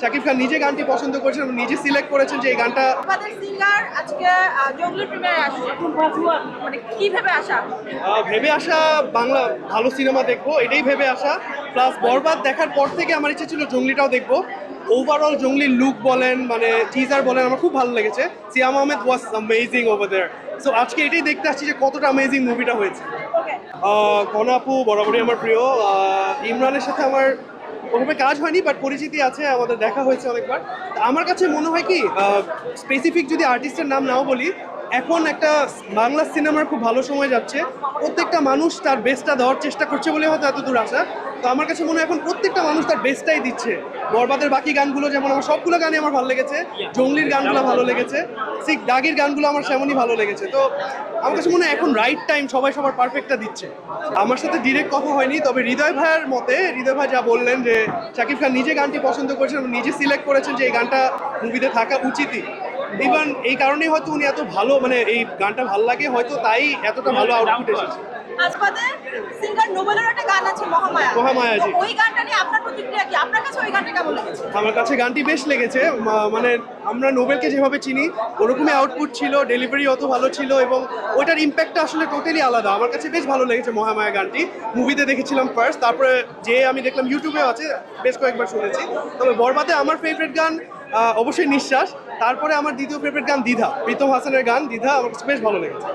শাকিব খান নিজে গানটি পছন্দ করেছেন এবং নিজে সিলেক্ট করেছেন যে এই গানটা আমাদের সিঙ্গার আজকে জঙ্গলি আসছে। মানে কি ভেবে আসা ভেবে আসা বাংলা ভালো সিনেমা দেখব এটাই ভেবে আসা প্লাস বরবাদ দেখার পর থেকে আমার ইচ্ছে ছিল জঙ্গলিটাও দেখব। ওভারঅল জঙ্গলির লুক বলেন মানে টিজার বলেন আমার খুব ভালো লেগেছে। Siam Ahmed was amazing over there so আজকে এটাই দেখতে আসছি যে কতটা অ্যামেজিং মুভিটা হয়েছে। ওকে আহ, কনা আপু বরাবরই আমার প্রিয়। ইমরানের সাথে আমার ওভাবে কাজ হয়নি বাট পরিচিতি আছে, আমাদের দেখা হয়েছে অনেকবার। আমার কাছে মনে হয় কি স্পেসিফিক যদি আর্টিস্টের নাম নাও বলি, এখন একটা বাংলা সিনেমার খুব ভালো সময় যাচ্ছে। প্রত্যেকটা মানুষ তার বেস্টটা দেওয়ার চেষ্টা করছে বলে হয়তো এত দূর আসা তো আমার কাছে মনে হয় এখন প্রত্যেকটা মানুষ তার বেস্টটাই দিচ্ছে। বরবাদের বাকি গানগুলো, যেমন আমার সবগুলো গানই আমার ভালো লেগেছে। জঙ্গলির গানগুলো ভালো লেগেছে। সিক দাগের গানগুলো আমার সেমনই ভালো লেগেছে। তো আমার কাছে মনে হয় এখন রাইট টাইম সবাই সবার পারফেক্টটা দিচ্ছে। আমার সাথে ডিরেক্ট কথা হয়নি, তবে হৃদয় ভাইয়ের মতে, হৃদয় ভাই যা বললেন যে শাকিব খান নিজে গানটি পছন্দ করেছেন নিজে সিলেক্ট করেছেন যে এই গানটা মুভিতে থাকা উচিতই। ইভেন এই কারণেই হয়তো উনি এত ভালো মানে এই গানটা ভালো লাগে, হয়তো তাই এতটা ভালো আউটপুট এসেছে। গান আছে মহামায়া। মহামায়া, জি। ওই গানটা নিয়ে আপনার প্রতিক্রিয়া কি? আপনার কাছে ওই গানটা কেমন লেগেছে? আমার কাছে গানটি বেশ লেগেছে। মানে আমরা নোবেলকে যেভাবে চিনি ওরকমই আউটপুট ছিল ডেলিভারি অত ভালো ছিল এবং ওইটার ইম্প্যাক্টটা আসলে টোটালি আলাদা। আমার কাছে বেশ ভালো লেগেছে মহামায়া গানটি। মুভিতে দেখেছিলাম ফার্স্ট তারপরে যে আমি দেখলাম ইউটিউবেও আছে বেশ কয়েকবার শুনেছি। তবে বরবাদে আমার ফেভারিট গান অবশ্যই নিঃশ্বাস। তারপরে আমার দ্বিতীয় ফেভারিট গান দ্বিধা। প্রীতম হাসানের গান দ্বিধা আমার কাছে বেশ ভালো লেগেছে।